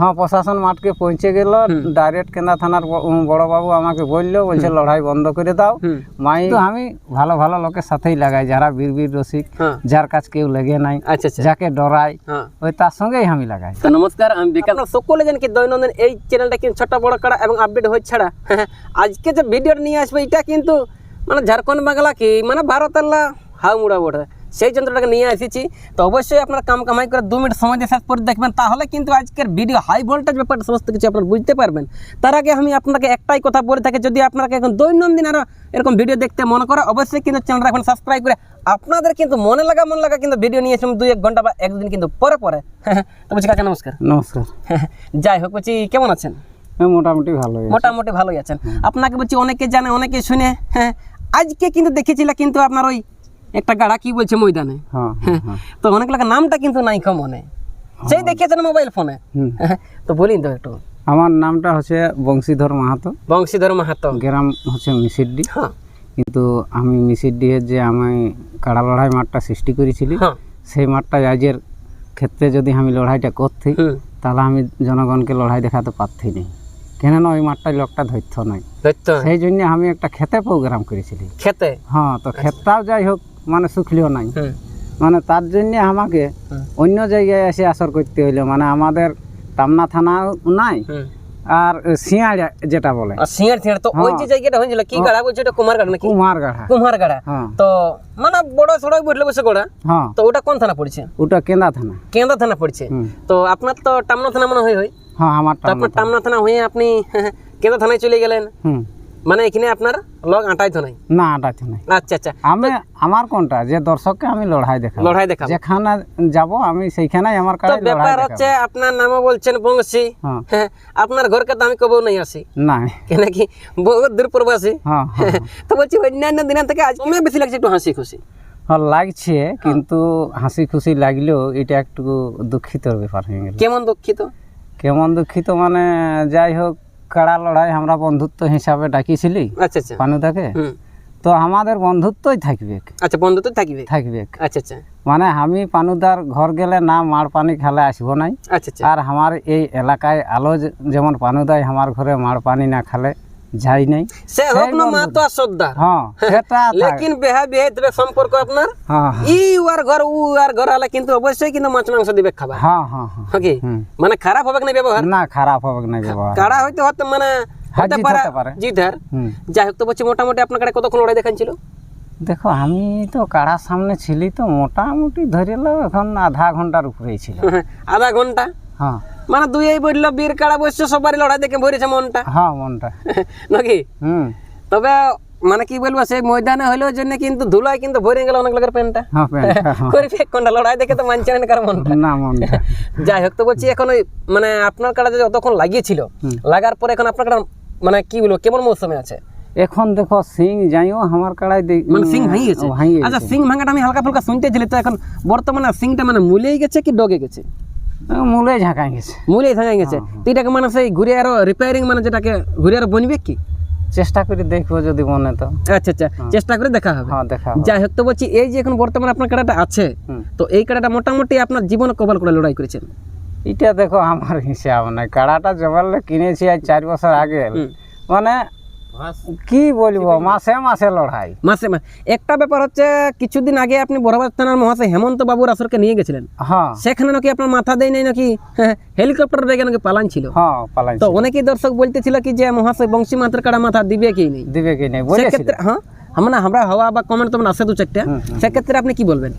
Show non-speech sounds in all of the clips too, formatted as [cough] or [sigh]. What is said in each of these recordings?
হ্যাঁ প্রশাসন মাঠকে পৌঁছে গেল। ডাইরেক্ট কেন্দা থানার বড়বাবু আমাকে বলল বলছে লড়াই বন্ধ করে দাও। মাই আমি ভালো ভালো লোকের সাথেই লাগাই। যারা বীর বীর রসিক হ্যাঁ। যার কাছ কেউ লেগে নাই আচ্ছা আচ্ছা। যাকে ডরাই হ্যাঁ। ওই তার সঙ্গেই আমি লাগাই। তো নমস্কার আমি বিকাশ। সকলে জানেন কি দৈনন্দিন এই চ্যানেলটা কিন্তু ছোট বড় কাড়া এবং আপডেট হয়ে ছাড়া। আজকে যে ভিডিওটা নিয়ে আসবে এটা কিন্তু মানে ঝাড়খণ্ড বাংলা কি? মানে ভারতের হাউ মুড়া বটে। সেই যন্ত্রটাকে নিয়ে এসেছি। তো অবশ্যই আপনারা কাম কামাই করে দু মিনিট সময় দিয়ে শেষ করে দেখবেন। তাহলে কিন্তু আজকের ভিডিও হাই ভোল্টেজ ব্যাপারটা সমস্ত কিছু আপনারা বুঝতে পারবেন। তার আগে আমি আপনাকে একটাই কথা বলে থাকি যদি আপনাকে এখন দৈনন্দিন আরও এরকম ভিডিও দেখতে মনে করে অবশ্যই কিন্তু চ্যানেলটা এখন সাবস্ক্রাইব করে আপনাদের কিন্তু মনে লাগা মন লাগা কিন্তু ভিডিও নিয়ে দুই এক ঘণ্টা বা একদিন কিন্তু পরে পরে। [laughs] তো বলছি কাকা নমস্কার। নমস্কার। [laughs] যাই হোক বলছি কেমন আছেন? মোটামুটি ভালো মোটামুটি ভালোই আছেন। আপনাকে বলছি অনেকে জানে অনেকে শুনে হ্যাঁ আজকে কিন্তু দেখেছিল কিন্তু আপনার ওই একটা গাড়া কি বলছে ময়দানে? হ্যাঁ হ্যাঁ, তো অনেক লোকের নামটা কিন্তু নাই কম মনে সেই দেখিয়েছেন মোবাইল ফোনে তো বলিন তো একটু। আমার নামটা হচ্ছে বংশীধর মাহাতো। বংশীধর মাহাতো। গ্রাম হচ্ছে মিসিড্ডি হ্যাঁ। কিন্তু আমি মিসিড্ডির যে আমি কাড়া লড়াই মাঠটা সৃষ্টি করেছিলি হ্যাঁ। সেই মাঠটা আজের ক্ষেত্রে যদি আমি লড়াইটা করতে তাহলে আমি জনগণকে লড়াই দেখাতে পারছি না। কেননা ওই মাঠটা লোকটা ধৈর্য নয় সেই জন্য আমি একটা খেতে প্রোগ্রাম করেছিলি। খেতে? হ্যাঁ তো ক্ষেতটাও যাই হোক মানে শুকলিও নাই। মানে তার জন্য আমাকে অন্য জায়গায় এসে আসর করতে হইল। মানে আমাদের টামনা থানাও নাই আর শিয়াড় যেটা বলে। আর সিঙ্গার সিঙ্গার তো ওই যে জায়গাটা হয়েছিল কি গাড়া বলছে ওটা? কুমারগাড়া নাকি? কুমারগাড়া। কুমারগাড়া। হ্যাঁ। তো মানে বড় সড়ক বসলে বসে গোড়া? হ্যাঁ। তো ওটা কোন থানা পড়ছে? ওটা কেন্দা থানা। কেন্দ্র থানা পড়ছে। তো আপনার তো টামনা থানা মনে হয় হয়? হ্যাঁ আমার তারপর টামনা থানা হয়ে আপনি [laughs] কেন্দ্র থানায় চলে গেলেন। মানে এখানে আপনার লগ আটাই নাই? না আটাতে নাই। আচ্ছা আচ্ছা। আমি আমার কোনটা? যে দর্শককে আমি লড়াই দেখাবো। লড়াই দেখাবো। যেখানে যাব আমি সেইখানেই আমার কাছে লড়াই ব্যাপার হচ্ছে আপনার নামও বলছেন বংশী। হ্যাঁ। হ্যাঁ, আপনার ঘরকে তো আমি কবেও নাই আসি। না কেন কি? বহুত দূর প্রবাসী। হ্যাঁ হ্যাঁ। তো বলছি অন্যান্য দিনের থেকে আজ কমে বেশি লাগছে একটু হাসি খুশি। হ্যাঁ লাগছে কিন্তু হাসি খুশি লাগলেও এটা একটু দুঃখিতর ব্যাপার হয়ে গেল। কেমন দুঃখিত? কেমন দুঃখিত মানে যাই হোক কাড়া লড়াই আমরা বন্ধুত্ব হিসাবে ডাকিছিলি আচ্ছা আচ্ছা। পানুদাকে। তো আমাদের বন্ধুত্বই থাকবে। আচ্ছা বন্ধুত্বই থাকবে? থাকবে। আচ্ছা আচ্ছা। মানে আমি পানুদার ঘর গেলে না মার পানি খেলে আসব নাই। আচ্ছা আচ্ছা। আর আমার এই এলাকায় আলো যেমন পানুদাই আমার ঘরে মার পানি না খেলে যাই নাই। সে হোক না মা তো শ্রদ্ধা। হ্যাঁ সেটা [laughs] লেকিন বেহা বেহে দেবে সম্পর্ক আপনার। হ্যাঁ ই আর ঘর উ আর ঘর হলে কিন্তু অবশ্যই কিন্তু মাছ মাংস দিবে খাবার। হ্যাঁ হ্যাঁ হ্যাঁ। ওকে মানে খারাপ হবে না ব্যবহার? না খারাপ হবে না ব্যবহার। কাড়া হয়তো হতে মানে হ্যাঁ, হতে পারে। জিতার হুম। যাই হোক তো বলছি মোটামুটি আপনার কাছে কতক্ষণ লড়াই দেখাচ্ছিল দেখো আমি তো কাড়ার সামনে ছিলি তো মোটামুটি ধরে নাও এখন আধা ঘণ্টার উপরেই ছিল। [laughs] আধা ঘণ্টা? হ্যাঁ। মানে দুই এই বলল বীর কাড়া বসছে সবারই লড়াই দেখে ভরেছে মনটা। হ্যাঁ মনটা। [laughs] নাকি? হুম। তবে মানে কি বলব সেই ময়দানে হইলেও জন্য কিন্তু ধুলায় কিন্তু ভরে গেল অনেক লোকের প্যান্টটা। হ্যাঁ [laughs] হ্যাঁ। ফেক কোনটা লড়াই দেখে তো মানছে না কার মনটা। না মনটা। [laughs] যাই হোক তো বলছি এখন ওই মানে আপনার কাটা যে যতক্ষণ লাগিয়েছিল লাগার পরে এখন আপনার কাটা মানে কি বলব কেমন মৌসুমে আছে? এখন দেখো সিং যাইও আমার কাড়াই দেখ মানে সিং ভেঙে গেছে আচ্ছা সিং ভাঙাটা আমি হালকা ফুলকা শুনতেছিলি তো এখন বর্তমানে সিংটা মানে মুলেই গেছে কি ডগে গেছে? মূলে ঝাঁকাই গেছে। মুলেই ভাঙা গেছে। তো এটাকে মানে সেই ঘুরে আরও রিপেয়ারিং মানে যেটাকে ঘুরে আরও বনবে কি? চেষ্টা করে দেখব যদি মনে তো। আচ্ছা আচ্ছা। চেষ্টা করে দেখা হবে। হ্যাঁ দেখা যাই হোক তো বলছি এই যে এখন বর্তমানে আপনার কাটাটা আছে তো এই কাটাটা মোটামুটি আপনার জীবনে কপাল করে লড়াই করেছেন? এটা দেখো আমার হিসাব নাই। কাড়াটা জবালে কিনেছি আজ চার বছর আগে মানে কি বলব মাসে মাসে লড়াই। মাসে মাসে একটা ব্যাপার হচ্ছে কিছুদিন আগে আপনি বড়বাজার থানার মহাশয় হেমন্ত বাবুর আসরকে নিয়ে গেছিলেন। হ্যাঁ। সেখানে নাকি আপনার মাথা দেয় নাই নাকি? হ্যাঁ, হেলিকপ্টার বেগে নাকি পালান ছিল? হ্যাঁ পালাই তো অনেকেই দর্শক বলতেছিল কি যে মহাশয় বংশী মাত্র কাটা মাথা দিবে কি নেই? দিবে কি নেই সেক্ষেত্রে হ্যাঁ আমরা আমরা হওয়া বা কমেন্ট তোমার আসে দু চারটা। সেক্ষেত্রে আপনি কি বলবেন?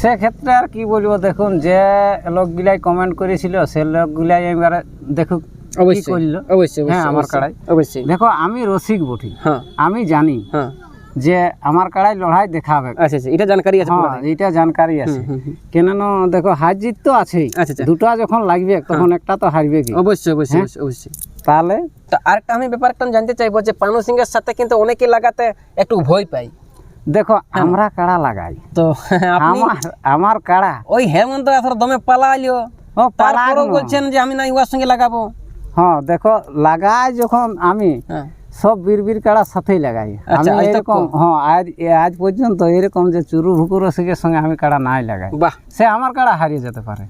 সেক্ষেত্রে আর কি বলব দেখুন যে লোকগুলাই কমেন্ট করেছিল সে লোকগুলাই এবারে দেখুক অবশ্যই। করল? অবশ্যই হ্যাঁ অবশ্যই, আমার অবশ্যই, কাড়াই। অবশ্যই। দেখো আমি রসিক বটি। হ্যাঁ। আমি জানি হ্যাঁ। যে আমার কাড়াই লড়াই দেখাবে আচ্ছা আচ্ছা এটা জানকারি আছে হ্যাঁ। এইটা জানকারি আছে। কেননা দেখো হার জিত তো আছেই। আচ্ছা দুটা যখন লাগবে তখন একটা তো হারবে কি? অবশ্যই অবশ্যই অবশ্যই, তাহলে? তো আরেকটা আমি ব্যাপারটা জানতে চাইব যে পানু সিং এর সাথে কিন্তু অনেকে লাগাতে একটু ভয় পাই। দেখো আমরা কাড়া লাগাই। তো আমার আমার কাড়া। ওই হেমন্ত আসর দমে পালাইলো। ও নয়। বলছেন যে আমি না ইউয়ার সঙ্গে লাগাবো। হ্যাঁ দেখো লাগাই যখন আমি হ্যাঁ। সব বীর বীর কাড়ার সাথেই লাগাই। আচ্ছা, আমি আজ তক এরকম হ্যাঁ আজ এ- আজ পর্যন্ত এরকম যে চুরু ভুকু রসিকের সঙ্গে আমি কাড়া নাই লাগাই। বাহ। সে আমার কাড়া হারিয়ে যেতে পারে।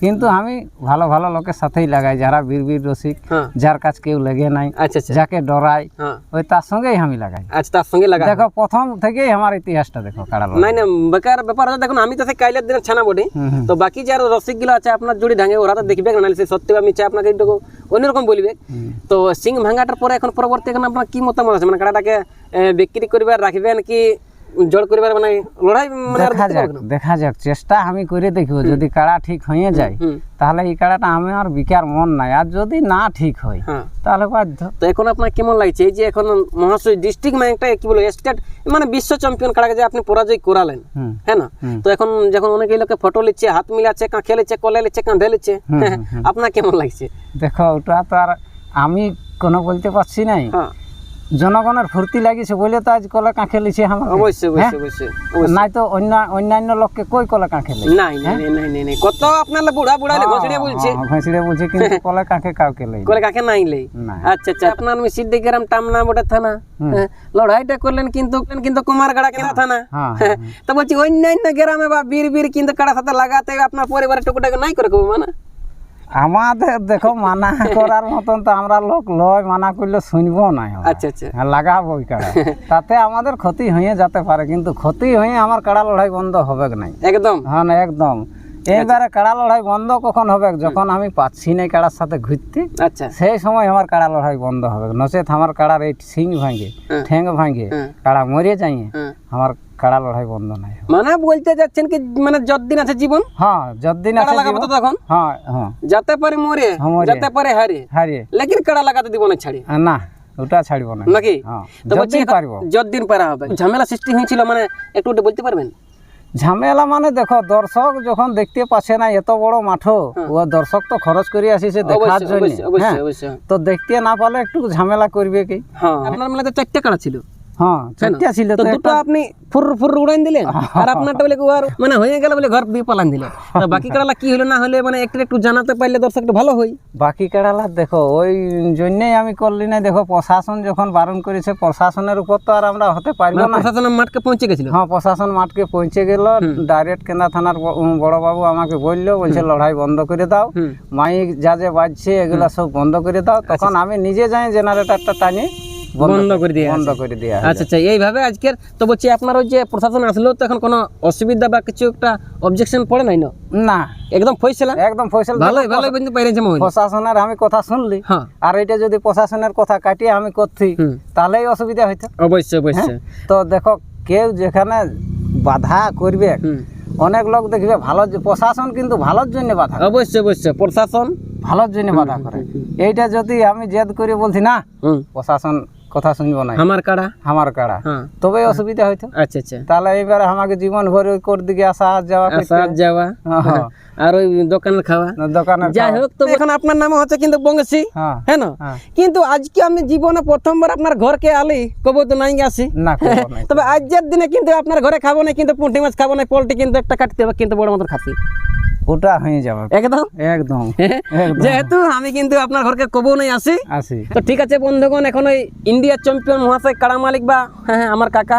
কিন্তু আমি ভালো ভালো লোকের সাথেই লাগাই যারা বীর বীর রসিক হ্যাঁ। যার কাছ কেউ লেগে নাই আচ্ছা আচ্ছা। যাকে ডরাই হ্যাঁ। ওই তার সঙ্গেই আমি লাগাই। আচ্ছা তার সঙ্গে লাগা দেখো প্রথম থেকেই আমার ইতিহাসটা দেখো কাড়া লাগা। নাই না বেকার ব্যাপার হচ্ছে দেখুন আমি তো সেই কাইলের দিনের ছানা বটি। হুম, হুম। তো বাকি যারা রসিকগুলো আছে আপনার জুড়ি ভাঙে ওরা তো দেখবে না সে সত্যি বা মিছে আপনাকে একটু অন্যরকম বলবে। হুম। তো সিং ভাঙাটার পরে এখন পরবর্তী আপনার কি মতামত আছে? মানে কাড়াটাকে আহ, বিক্রি করবার রাখবেন কি জড় করবার মানে লড়াই মানে দেখা যাক দেখা যাক চেষ্টা আমি করে দেখব। যদি কাড়া ঠিক হয়ে যায় তাহলে এই কাড়াটা আমি আর বিকার মন নাই। আর যদি না ঠিক হয় হ্যাঁ। তাহলে বাধ্য। তো এখন আপনার কেমন লাগছে? এই যে এখন মহাশয় ডিস্ট্রিক্ট মানে একটা কি বলব স্টেট মানে বিশ্ব চ্যাম্পিয়ন কাড়াকে যে আপনি পরাজয় করালেন হ্যাঁ না? তো এখন যখন অনেকে লোকে ফটো লিচ্ছে হাত মিলাচ্ছে কাঁখে লিচ্ছে কলে লিচ্ছে কাঁধে লিচ্ছে হুম। আপনার কেমন লাগছে? দেখো ওটা তো আর আমি কোনো বলতে পারছি নাই। হ্যাঁ। জনগণের ফুর্তি লাগিছে বলে তো আজ কলে কাঁখে লিছে আমার অবশ্যই অবশ্যই অবশ্যই অবশ্যই। নাই তো অন্য অন্যান্য লোককে কই কলে কাঁখে লি নাই নাই নাই, নাই নাই নাই। কত আপনার বুড়া বুড়া ঘষড়িয়ে বলছে। ঘষড়ে বলছে কিন্তু [laughs] কলে কাঁখে কাউকে লাই কলে কাকে নাই লে না আচ্ছা আচ্ছা আপনার আমি সিদ্দিগ্রাম টামনা বটে থানা। হ্যাঁ, লড়াইটা করলেন কিন্তু কিন্তু কুমার কুমারগাড়া কেন থানা। হ্যাঁ হ্যাঁ, তো বলছি অন্যান্য গ্রামে বা বীর বীর কিন্তু কাড়া সাথে লাগাতে আপনার পরিবারের টুকুটাকে নাই করে কবে মানে? আমাদের দেখো মানা করার মতন তো আমরা লোক লয় মানা করলে শুনব না আচ্ছা আচ্ছা। হ্যাঁ, লাগাবো কাড়া তাতে আমাদের ক্ষতি হয়ে যেতে পারে কিন্তু ক্ষতি হয়ে আমার কাড়া লড়াই বন্ধ হবে নাই? একদম। হ্যাঁ না একদম। এইবারে কাড়া লড়াই বন্ধ কখন হবে? যখন আমি পাচ্ছি না কাড়ার সাথে ঘুরতে আচ্ছা। সেই সময় আমার কাড়া লড়াই বন্ধ হবে। নচেত আমার কাড়ার এই সিং ভাঙে। ঠ্যাং ভাঙে হ্যাঁ। কাড়া মরে যাইয়ে হ্যাঁ। আমার কাড়া লড়াই বন্ধ নাই। মানে বলতে যাচ্ছেন কি মানে যতদিন আছে জীবন? হ্যাঁ যতদিন আছে লাগাবো তো তখন? হ্যাঁ হ্যাঁ। যাতে পারে মরে হ্যাঁ। যাতে পারে হারে। হারিয়ে লেকিন কাড়া লাগাতে দিব না ছাড়ি। না ওটা ছাড়ব না। নাকি? হ্যাঁ। তো যতদিন পারব। যতদিন পারা হবে। ঝামেলা সৃষ্টি হয়েছিল মানে একটু বলতে পারবেন? ঝামেলা মানে দেখো দর্শক যখন দেখতে পাচ্ছে না এত বড় মাঠ ও দর্শক তো খরচ করে আসিছে দেখার জন্য। তো দেখতে না পালে একটু ঝামেলা করবে কি? হ্যাঁ। আপনার মানে তো চারটে কাড়া ছিল। হ্যাঁ চারটা ছিল তো তো দুটো আপনি ফুর ফুর উড়াইন দিলেন আর আপনারটা বলে আর মানে হয়ে গেল বলে ঘর দিয়ে পালান দিলেন। তো বাকি কাড়ালা কি হলো না হলে মানে একটু একটু জানাতে পারলে দর্শক একটু ভালো হয়। বাকি দেখো ওই জন্যই আমি করলি না দেখো প্রশাসন যখন বারণ করেছে প্রশাসনের উপর তো আর আমরা হতে পারব মানে না। প্রশাসনের মাঠকে পৌঁছে গেছিল? হ্যাঁ প্রশাসন মাঠকে পৌঁছে গেল ডাইরেক্ট কেন্দ্রা থানার বড়বাবু আমাকে বলল বলছে লড়াই বন্ধ করে দাও মাইক যা যে বাজছে এগুলা সব বন্ধ করে দাও। তখন আমি নিজে যাই জেনারেটারটা টানি বন্ধ করে দিয়ে বন্ধ করে হলো। আচ্ছা আচ্ছা এইভাবে আজকের তো বলছি আপনার ওই যে প্রশাসন আসলো তো এখন কোনো অসুবিধা বা কিছু একটা অবজেকশন পড়ে নাই না? একদম ফয়সলা একদম ফয়সাল ভালোই ভালোই বলতে পাইরেছে প্রশাসনের আমি কথা শুনলি। হ্যাঁ। আর এটা যদি প্রশাসনের কথা কাটিয়ে আমি করছি তাহলেই অসুবিধা হইতো। অবশ্যই অবশ্যই। তো দেখো কেউ যেখানে বাধা করবে অনেক লোক দেখবে ভালো প্রশাসন কিন্তু ভালোর জন্য বাধা অবশ্যই অবশ্যই প্রশাসন ভালোর জন্য বাধা করে। এইটা যদি আমি জেদ করে বলছি না প্রশাসন কথা শুনব না আমার কাড়া? আমার কাড়া। হ্যাঁ। তবে অসুবিধা হইতো। আচ্ছা আচ্ছা। তাহলে এইবারে আমাকে জীবন ভরে ওই কোর দিকে আসা যাওয়া করতে। আসা যাওয়া। হ্যাঁ, [laughs] আর ওই দোকানের খাওয়া। দোকানের যাই হোক তো এখন আপনার নাম হচ্ছে কিন্তু বঙ্গসি হ্যাঁ। হ্যাঁ না? হ্যাঁ। কিন্তু আজকে আমি জীবনে প্রথমবার আপনার ঘরকে আলি। কব তো নাই আসি। না। তবে আজকের দিনে কিন্তু আপনার ঘরে খাব না কিন্তু পুঁটি মাছ খাব না পোলট্রি কিন্তু একটা কাটতে হবে কিন্তু বড় মতো খাসি। ওটা হয়ে যাবে। একদম? একদম। [laughs] যেহেতু আমি কিন্তু আপনার ঘরকে কবো নাই আসি? আসি। তো ঠিক আছে বন্ধুগণ এখন ওই ইন্ডিয়ার চ্যাম্পিয়ন মহাশয় কাড়া মালিক বা হ্যাঁ হ্যাঁ, আমার কাকা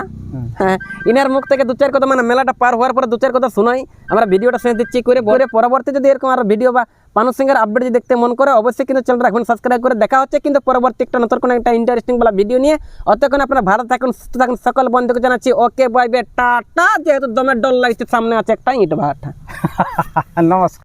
হ্যাঁ ইনার মুখ থেকে দু চার কথা মানে মেলাটা পার হওয়ার পরে দু চার কথা শোনাই। আমরা ভিডিওটা শুনে দিচ্ছি করে পরে পরবর্তী যদি এরকম আর ভিডিও বা পানু সিংয়ের আপডেট যদি দেখতে মন করে, অবশ্যই কিন্তু চ্যানেলটা এখন সাবস্ক্রাইব করে। দেখা হচ্ছে কিন্তু পরবর্তী একটা নতুন কোনো একটা ইন্টারেস্টিং বলা ভিডিও নিয়ে। অতক্ষণ আপনারা ভারত থাকুন, সুস্থ থাকুন, সকল বন্ধুকে জানাচ্ছি ওকে বাই বে টাটা। যেহেতু দমের ডল লাগছে সামনে আছে একটা, ইট ভাটা। [laughs] নমস্কার।